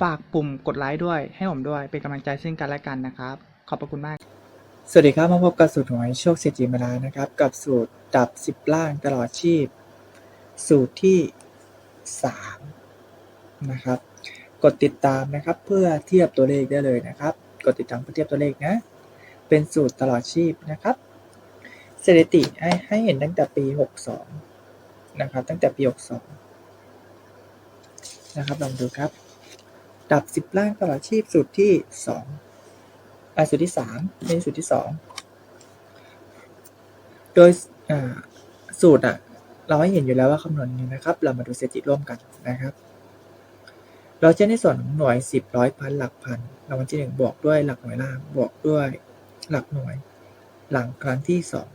ฝากปุ่มกดไลค์ด้วยให้ผมด้วยเป็นกำลังใจซึ่งกันและกันนะครับ ขอบพระคุณมาก สวัสดีครับมาพบกับสูตรหวยโชคเศรษฐีมาลานะครับ กับสูตรดับสิบล่างตลอดชีพ สูตรที่สามนะครับ กดติดตามนะครับเพื่อเทียบตัวเลขได้เลยนะครับ กดติดตามเพื่อเทียบตัวเลขนะ เป็นสูตรตลอดชีพนะครับสถิติให้ให้เห็นตั้งแต่ปีหกสองนะครับ ตั้งแต่ปีหกสองนะครับ ลองดูครับ ดับสิบล่างตลอดชีพสูตรที่สองอ่าสูตรที่สามในสูตรที่สองโดยสูตรอะเราให้เห็นอยู่แล้วว่าคำนวณยังไงนะครับ เรามาดูสถิติร่วมกันนะครับ เราจะในส่วนหน่วยสิบร้อยพันหลักพันรางวัลที่หนึ่งบวกด้วยหลักหน่วยล่างบวกด้วยหลักหน่วย หลังครั้งที่สอง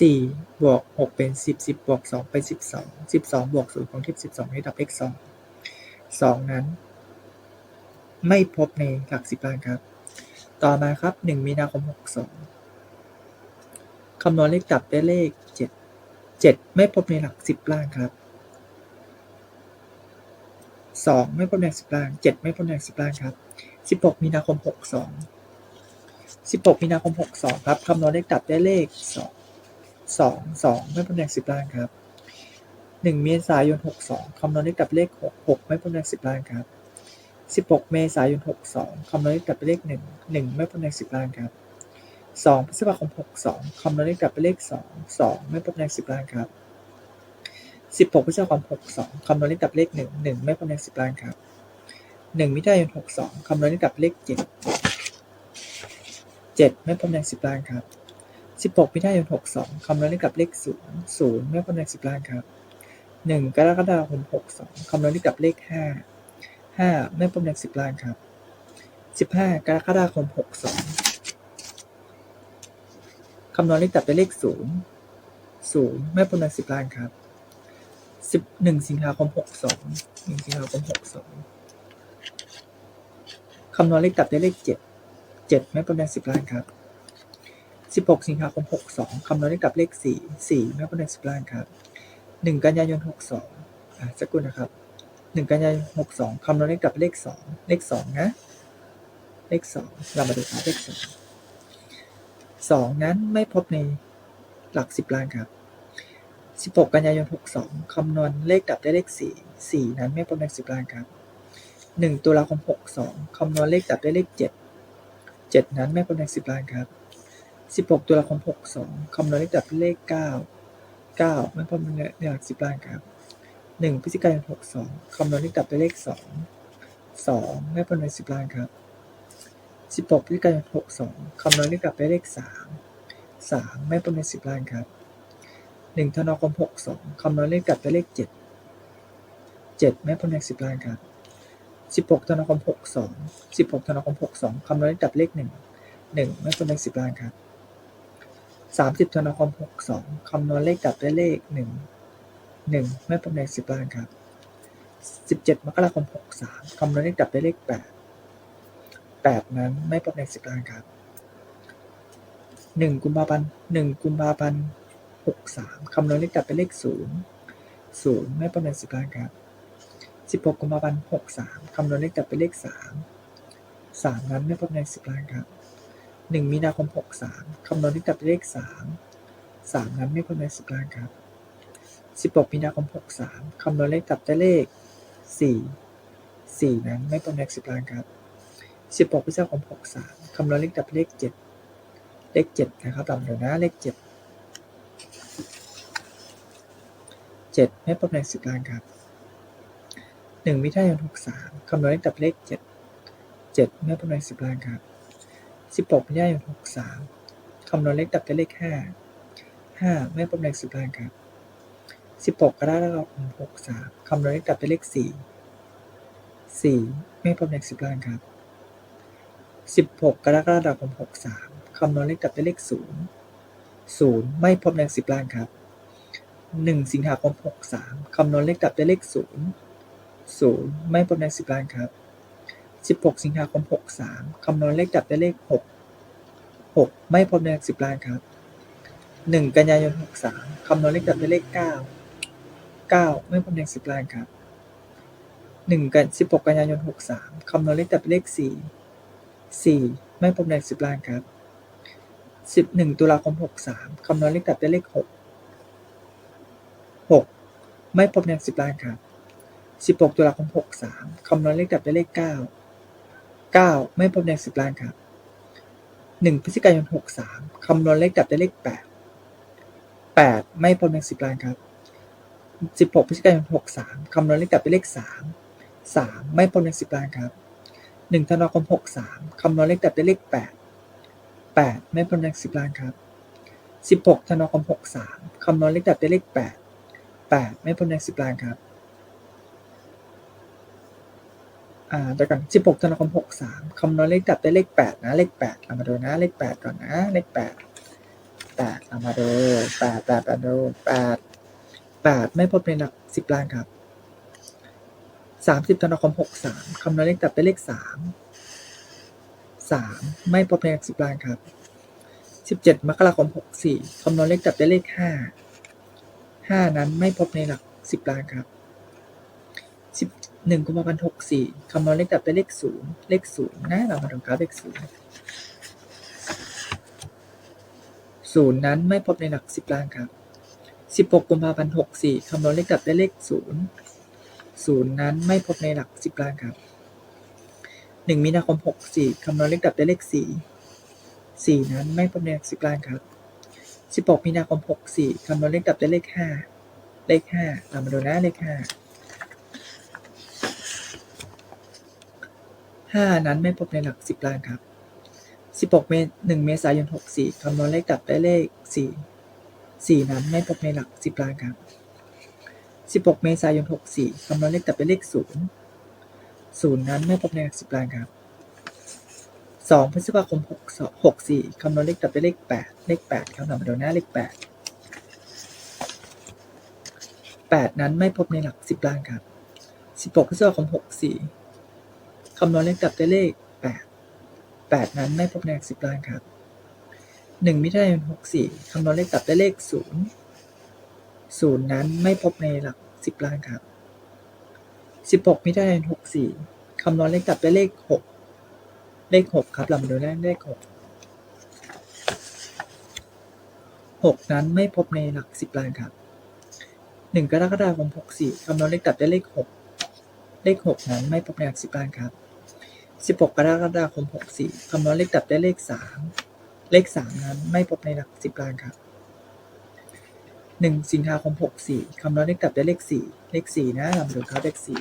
สี่บวกหกเป็นสิบสิบบวกสองเป็นสิบสองสิบสองบวกศูนย์ของที่สิบสองให้ดับเลขสอง สองนั้น ไม่พบในหลักสิบล้านครับ ต่อมาครับหนึ่งมีนาคมหกสองคำนวณเลขดับได้เลขเจ็ดเจ็ดไม่พบในหลักสิบล้านครับสองไม่พบในหลักสิบล้านเจ็ดไม่พบในหลักสิบล้านครับสิบหกมีนาคมหกสองสิบหกมีนาคมหกสองครับคำนวณเลขดับได้เลขสองสองสองไม่พบในหลักสิบล้านครับ หนึ่งเมษายนหกสองคำนวณได้กับเลขหกหกไม่พ้นจางสิบล้านครับสิบหกเมษายนหกสองคำนวณได้กับเลขหนึ่งหนึ่งไม่พ้นจางสิบล้านครับสองพฤษภาคมหกสองคำนวณได้กับเลขสองสองไม่พ้นจางสิบล้านครับสิบหกพฤษภาคมหกสองคำนวณได้กับเลขหนึ่งหนึ่งไม่พ้นจางสิบล้านครับหนึ่งมิถุนายนหกสองคำนวณได้กับเลขเจ็ดเจ็ดไม่พ้นจางสิบล้านครับสิบหกมิถุนายนหกสองคำนวณได้กับเลขศูนย์ศูนย์ไม่พ้นจากสิบล้านครับ 1กรกฎาคม62คำนวณเลขกลับเลข5ห้าไม่พบในสิบล้านครับสิบห้ากรกฎาคมหกสองคำนวณเลขตัดเป็นเลขศูนย์ศูนย์ไม่พบในสิบล้านครับสิบหนึ่งสิงหาคมหกสองหนึ่งสิงหาคมหกสองคำนวณเลขตัดได้เลขเจ็ดเจ็ดไม่พบในสิบล้านครับสิบหกสิงหาคมหกสองคำนวณเลขกับเลขสี่สี่ไม่พบในสิบล้านครับ หนึ่งกันยายนหกสองสักครู่นะครับหนึ่งกันยายนหกสองคำนวณเลขกับเลขสองเลขสองนะ เลขสองเรามาดูครับเลขสองสองนั้นไม่พบในหลักสิบล้านครับสิบหกกันยายนหกสองคำนวณเลขดับได้เลขสี่สี่นั้นไม่พบในสิบล้านครับหนึ่งตุลาคมหกสองคำนวณเลขดับได้เลขเจ็ดเจ็ดนั้นไม่พบในสิบล้านครับสิบหกตุลาคมหกสองคำนวณเลขดับเลขเก้า เก้าไม่พบในหลักสิบล้านครับหนึ่งพฤศจิกายนหกสองคำนวณเลขกลับด้วยเลขสองสองไม่พ้นในสิบล้านครับสิบหกพฤศจิกายนหกสองคำนวณเลขกลับด้วยเลขสามสามไม่พ้นในสิบล้านครับหนึ่งธันวาคมหกสองคำนวณเลขกลับด้วยเลขเจ็ดเจ็ดไม่พ้นในสิบล้านครับสิบหกธันวาคมหกสองสิบหกธันวาคมหกสองคำนวณเลขกลับเลขหนึ่งหนึ่งไม่พ้นในสิบล้านครับ สามสิบธันวาคมหกสองคำนวณเลขกลับด้วยเลขหนึ่งหนึ่งไม่พบในสิบล้านครับสิบเจ็ดมกราคมหกสามคำนวณเลขดับได้เลขแปดแปดนั้นไม่พบในสิบล้านครับหนึ่งกุมภาพันธ์หนึ่งกุมภาพันธ์หกสามคำนวณเลขดับเป็นเลขศูนย์ศูนย์ไม่พบในสิบล้านครับสิบหกกุมภาพันธ์หกสามคำนวณเลขดับเป็นเลขสามสามนั้นไม่พบในสิบล้านครับ หนึ่งมีนาคมหกสามคำนวณด้วยกับเลขสามสามนั้นไม่ควรเป็นสุกลางครับสิบหกมีนาคมหกสามคำนวณเลขกับดเลขสี่สี่นั้นไม่ควรเป็นสุกลางครับสิบหกพฤษภาคมหกสามคำนวณเลขกับเลขเจ็ดเลขเจ็ดนะครับลำเดี๋ยวนะเลขเจ็ดเจ็ดไม่ควรเป็นสุกลางครับหนึ่งมิถุนายนหกสามคำนวณเลขกับเลขเจ็ดเจ็ดไม่ควรเป็นสุกลางครับ สิบหกมิถุนายนหกสามคำนวณเลขดับเลขห้าห้าไม่พบในสิบล้านครับสิบหกกรกฎาคมหกสามคำนวณเลขดับเลขสี่สี่ไม่พบในสิบล้านครับสิบหกกรกฎาคมหกสามคำนวณเลขดับเลขศูนย์ศูนย์ไม่พบในสิบล้านครับหนึ่งสิงหาคมหกสามคำนวณเลขดับได้เลขศูนย์ศูนย์ไม่พบในสิบล้านครับ สิบหกสิงหาคมหกสามคำนวณเลขดับได้เลขหกหกไม่พบในสิบล้านครับหนึ่งกันยายนหกสามคำนวณเลขดับได้เลขเก้าเก้าไม่พบในสิบล้านครับหนึ่งกันสิบหกกันยายนหกสามคำนวณเลขดับได้เลขสี่สี่ไม่พบในสิบล้านครับสิบหนึ่งตุลาคมหกสามคำนวณเลขดับได้เลขหกหกไม่พบในสิบล้านครับสิบหกตุลาคมหกสามคำนวณเลขดับได้เลขเก้า เก้าไม่พบในสิบล้านครับหนึ่งพฤศจิกายนหกสามคำนวณเลขดับได้เลขแปดแปดไม่พบในสิบล้านครับสิบหกพฤศจิกายนหกสามคำนวณเลขดับได้เลขสามสามไม่พบในสิบล้านครับหนึ่งธันวาคมหกสามคำนวณเลขดับได้เลขแปดแปดไม่พบในสิบล้านครับสิบหกธันวาคมหกสามคำนวณเลขดับได้เลขแปดแปดไม่พ้นในสิบล้านครับ อ่าเดี๋ยวก่อนสิบหกธันวาคมหกสามคำนวณเลขดับได้เลขแปดนะ เลขแปดเรามาดูนะ เลขแปดก่อนนะ เลขแปดแปดเรามาดูแปดแปดแปดดูแปดแปดไม่พบในหลักสิบล้านครับสามสิบธันวาคมหกสามคำนวณเลขดับได้เลขสามสามไม่พบในหลักสิบล้านครับสิบเจ็ดมกราคมหกสี่คำนวณเลขดับได้เลขห้าห้านั้นไม่พบในหลักสิบล้านครับ หนึ่งกุมภาพันธ์หกสี่คำนวณเลขดับได้เลขศูนย์เลขศูนย์นะเรามาดูกราฟเลขศูนย์ศูนย์นั้นไม่พบในหลักสิบล้านครับสิบหกกุมภาพันธ์หกสี่คำนวณเลขดับได้เลขศูนย์ศูนย์นั้นไม่พบในหลักสิบล้านครับหนึ่งมีนาคมหกสี่คำนวณเลขดับได้เลขสี่สี่นั้นไม่พบในหลักสิบล้านครับสิบหกมีนาคมหกสี่คำนวณเลขดับได้เลขห้าเลขห้าเรามาดูนะเลขห้า ห้านั้นไม่พบในหลักสิบล้านครับสิบหกเมหนึ่งเมษายนหกสี่คำนวณเลขดับได้เลขสี่สี่นั้นไม่พบในหลักสิบล้านครับสิบหกเมษายนหกสี่คำนวณเลขดับได้เลขศูนย์ศูนย์นั้นไม่พบในหลักสิบล้านครับสองพฤษภาคมหกหกสี่คำนวณเลขดับได้เลขแปดเลขแปดครับเรามาดูหน้าเลขแปดแปดนั้นไม่พบในหลักสิบล้านครับสิบหกพฤษภาคมหกสี่ คำนวณเลขดับได้เลขแปดแปดนั้นไม่พบในหลักสิบล้านครับหนึ่งมิถุนายนหกสี่คำนวณเลขดับได้เลขศูนย์ศูนย์นั้นไม่พบในหลักสิบล้านครับสิบหกมิถุนายนหกสี่คำนวณเลขดับได้เลขหกเลขหกครับเรามาดูเลขเลขหกหกนั้นไม่พบในหลักสิบล้านครับหนึ่งกรกฎาคมหกสี่คำนวณเลขดับได้เลขหกเลขหกนั้นไม่พบในหลักสิบล้านครับ สิบหกกรกฎาคมหกสี่คำนวณเลขดับได้เลขสามเลขสามนั้นไม่พบในหลักสิบล้านครับหนึ่งสิงหาคมหกสี่คำนวณเลขดับได้เลขสี่เลขสี่นะเรามาดูครับเลขสี่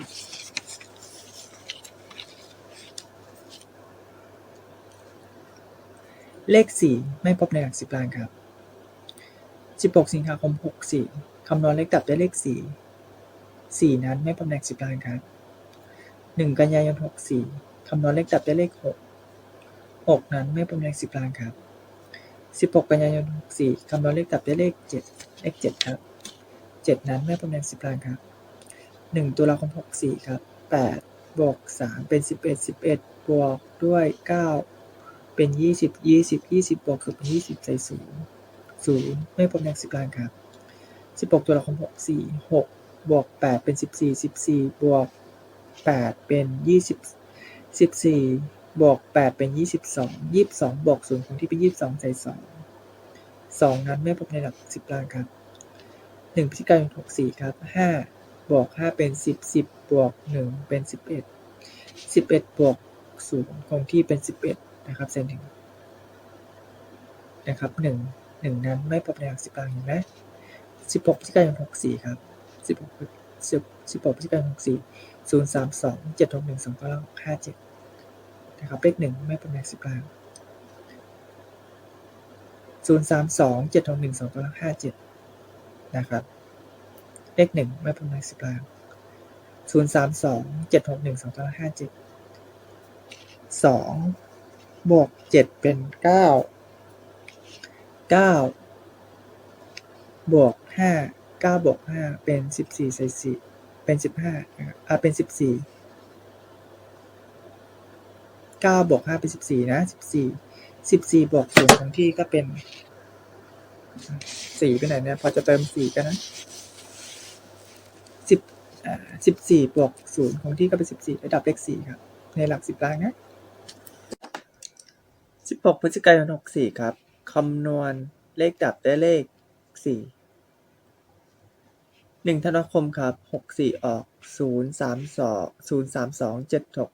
เลขสี่ไม่พบในหลักสิบล้านครับสิบหกสิงหาคมหกสี่คำนวณเลขดับได้เลขสี่สี่นั้นไม่พบในหลักสิบล้านครับหนึ่งกันยายนหกสี่ คำนวณเลขดับได้เลขหกหกนั้นไม่พบในหลักสิบล้านครับสิบหกกันยายนหกสี่คำนวณเลขดับได้เลขเจ็ดเลขเจ็ดครับเจ็ดนั้นไม่พบในหลักสิบล้านครับหนึ่งตุลาคมหกสี่ครับแปดบวกสามเป็นสิบเอ็ดสิบเอ็ดบวกด้วยเก้าเป็นยี่สิบยี่สิบยี่สิบบวกศูนย์เป็นยี่สิบใส่ศูนย์ศูนย์ไม่พบในสิบล้านครับสิบหกตัวละครหกสี่หกบวกแปดเป็นสิบสี่สิบสี่บวกแปดเป็นยี่สิบ สิบสี่บวกแปดเป็นยี่สิบสองยี่สิบสองบวกศูนย์คงที่เป็นยี่สิบสองใส่สองสองนั้นไม่พบในหลักสิบล้านครับหนึ่งพฤศจิกายนหกสี่ครับห้าบวกห้าเป็นสิบสิบบวกหนึ่งเป็นสิบเอ็ดสิบเอ็ดบวกศูนย์คงที่เป็นสิบเอ็ดนะครับเซนหนึ่งนะครับหนึ่งหนึ่งนั้นไม่พบในหลักสิบล้านเห็นไหมสิบหกพฤศจิกายนหกสี่ครับสิบหกสิบสิบหกพฤศจิกายนหกสี่ ศูนย์สามสองเจ็ดหกหนึ่งสองก้าห้าเจ็ดนะครับเลขหนึ่งไม่เป็นแรงสิบล้าศูนย์สามสองเจ็ดหกหนึ่งสองเก้าห้าเจ็ดนะครับเลขหนึ่งไม่เป็นแรงสิบล้าศูนย์สามสองเจ็ดหกหนึ่งสองเก้าห้าเจ็ดสองบวกเจ็ดเป็นเก้าเก้าบวกห้าเก้าบวกห้าเป็นสิบสี่ใส่สี่ เป็นสิบห้านะครับอ่าเป็นสิบสี่เก้าบวกห้าเป็นสิบสี่นะสิบสี่สิบสี่บวกศูนย์ของที่ก็เป็นสี่ไปไหนเนี่ยพอจะเติมสี่กันนะสิบอ่าสิบสี่บวกศูนย์ของที่ก็เป็นสิบสี่ระดับเลขสี่ครับ ในหลักสิบล้านนะสิบหกพฤศจิกายนหกสี่ครับคำนวณเลขดับได้เลขสี่ หนึ่งธันวาคมครับหกสี่ออกศูนย์สามสองศูนย์สามสองเจ็ดหก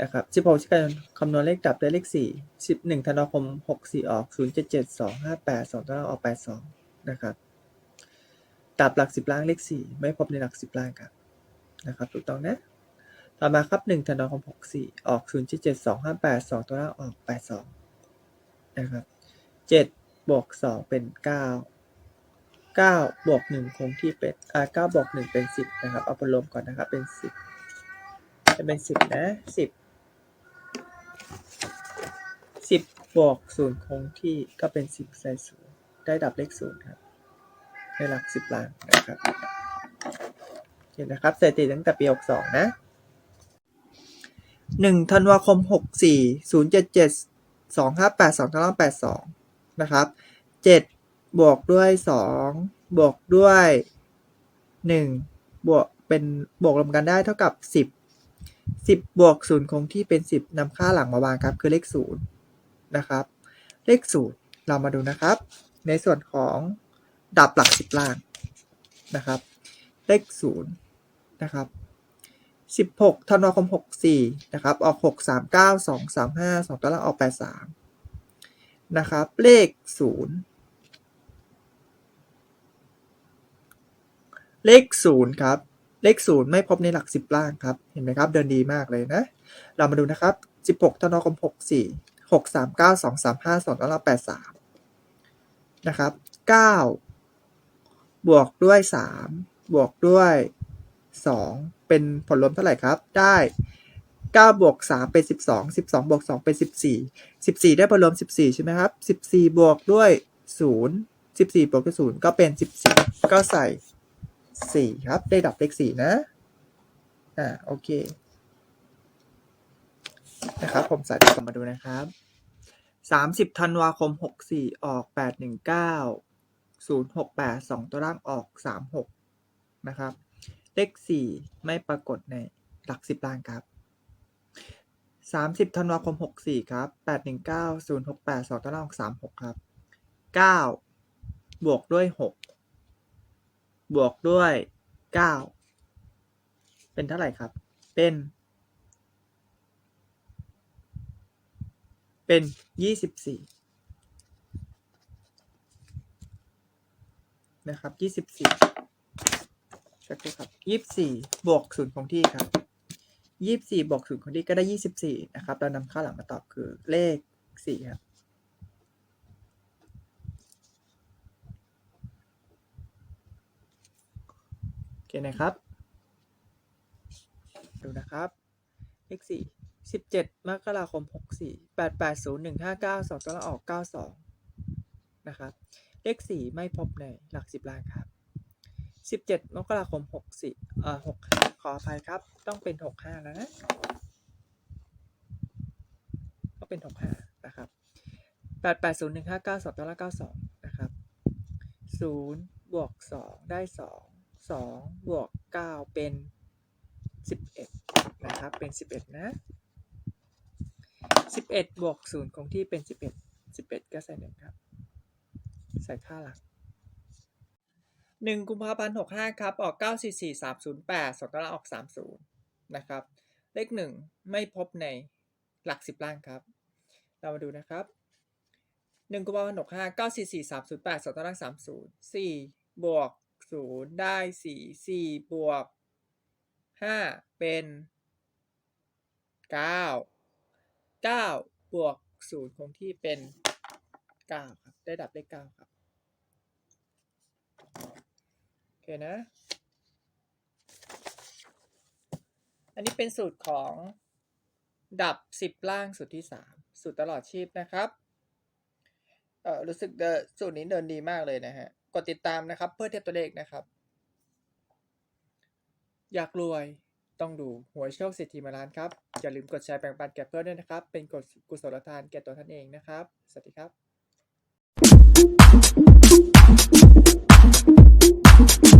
นะครับสิบหกพฤศจิกายนคำนวณเลขดับได้เลขสี่สิบหนึ่งธันวาคมหกสี่ออกศูนย์เจ็ดเจ็ดสองห้าแปดสองตัวออกแปดสองนะครับดับหลักสิบล้านเลขสี่ไม่พบในหลักสิบล้านครับนะครับถูกต้องนะต่อมาครับหนึ่งธันวาคมหกสี่ออกศูนย์เจ็ดเจ็ดสองห้าแปดสองตัวล่างออกแปดสองนะครับเจ็ดบวกสองเป็นเก้า เก้าบวกหนึ่งคงที่เป็นอ่าเก้าบวกหนึ่งเป็นสิบนะครับ เอาไปรวมก่อนนะครับ เป็นสิบจะเป็นสิบนะสิบสิบบวกศูนย์คงที่ก็เป็นสิบใส่ศูนย์ได้ดับเลขศูนย์ครับในหลักสิบล้านนะครับเห็นนะครับสถิติตั้งแต่ปีหกสองนะหนึ่งธันวาคมหกสี่ศูนย์เจ็ดเจ็ดสองห้าแปดสองล่างแปดสองนะครับเจ็ด บวกด้วยสองบวกด้วยหนึ่งบวกเป็นบวกรวมกันได้เท่ากับสิบสิบบวกศูนย์คงที่เป็นสิบนำค่าหลังมาวางครับคือเลขศูนย์นะครับ เลขศูนย์เรามาดูนะครับ ในส่วนของดับหลักสิบล่างนะครับ เลขศูนย์นะครับสิบหกธันวาคมหกสี่นะครับ ออกหกสามเก้าสองสามห้าสองตัวล่างออกแปดสามนะครับ เลขศูนย์ เลขศูนย์ครับ เลขศูนย์ไม่พบในหลักสิบล่างครับ เห็นไหมครับ เดินดีมากเลยนะ เรามาดูนะครับสิบหกธันวาคมหกสี่หกสามเก้าสองสามห้าสองตัวล่างแปดสามนะครับเก้าบวกด้วยสามบวกด้วยสองเป็นผลรวมเท่าไหร่ครับ ได้เก้าบวกสามเป็นสิบสองสิบสองบวกสองเป็นสิบสี่สิบสี่ได้ผลรวมสิบสี่ใช่ไหมครับสิบสี่บวกด้วยศูนย์สิบสี่บวกด้วยศูนย์ก็เป็นสิบสี่ก็ใส่ สี่ครับ ได้ดับเลขสี่นะ อ่า โอเค นะครับ ผมใส่กลับมาดูนะครับสามสิบธันวาคมหกสี่ออกแปดหนึ่งเก้าศูนย์หกแปดสองตัวล่างออกสามหกนะครับ เลขสี่ไม่ปรากฏในหลักสิบล้านครับสามสิบธันวาคมหกสี่ครับแปดหนึ่งเก้าศูนย์หกแปดสองตัวล่างออกสามหกครับเก้าบวกด้วยหก บวกด้วยเก้าเป็นเท่าไหร่ครับ เป็น เป็นยี่สิบสี่นะครับยี่สิบสี่สักครู่ครับยี่สิบสี่บวกศูนย์คงที่ครับยี่สิบสี่บวกศูนย์คงที่ก็ได้ยี่สิบสี่นะครับ เรานำค่าหลังมาตอบคือเลขสี่ครับ เคนะครับ ดูนะครับเลขสี่สิบเจ็ดมกราคมหกสี่แปดแปดศูนย์หนึ่งห้าเก้าสองตัวละออกเก้าสองนะครับ เลขสี่ไม่พบในหลักสิบล้านครับสิบเจ็ดมกราคมหกสี่เอ่อหกขออภัยครับ ต้องเป็นหกห้าแล้วนะต้องเป็นหกห้านะครับแปดแปดศูนย์หนึ่งห้าเก้าสองตัวละเก้าสองนะครับศูนย์บวกสองได้สอง สองบวกเก้าเป็นสิบเอ็ดนะครับ เป็นสิบเอ็ดนะสิบเอ็ดบวกศูนย์คงที่เป็นสิบเอ็ดสิบเอ็ดก็ใส่หนึ่งครับ ใส่ค่าหลักหนึ่งกุมภาพันธ์หกห้าครับ ออกเก้าสี่สี่สามศูนย์แปดสองตารางออกสามศูนย์นะครับ เลขหนึ่งไม่พบในหลักสิบล่างครับ เรามาดูนะครับหนึ่งกุมภาพันธ์หกห้าเก้าสี่สี่สามศูนย์แปดสองตารางสามศูนย์สี่บวก ศูนย์ได้สี่สี่บวกห้าเป็นเก้าเก้าบวกศูนย์คงที่เป็นเก้าครับ ได้ดับเลขเก้าครับ โอเคนะ อันนี้เป็นสูตรของดับสิบล่างสูตรที่สามสูตรตลอดชีพนะครับ เออรู้สึกเดนสูตรนี้เดินดีมากเลยนะฮะ กดติดตามนะครับ เพื่อเทียบตัวเลขนะครับ อยากรวยต้องดูหวยโชคเศรษฐีมาล้านครับ อย่าลืมกดแชร์แบ่งปันแก่เพื่อนด้วยนะครับ เป็นกฎกุศลทานแก่ตัวท่านเองนะครับ สวัสดีครับ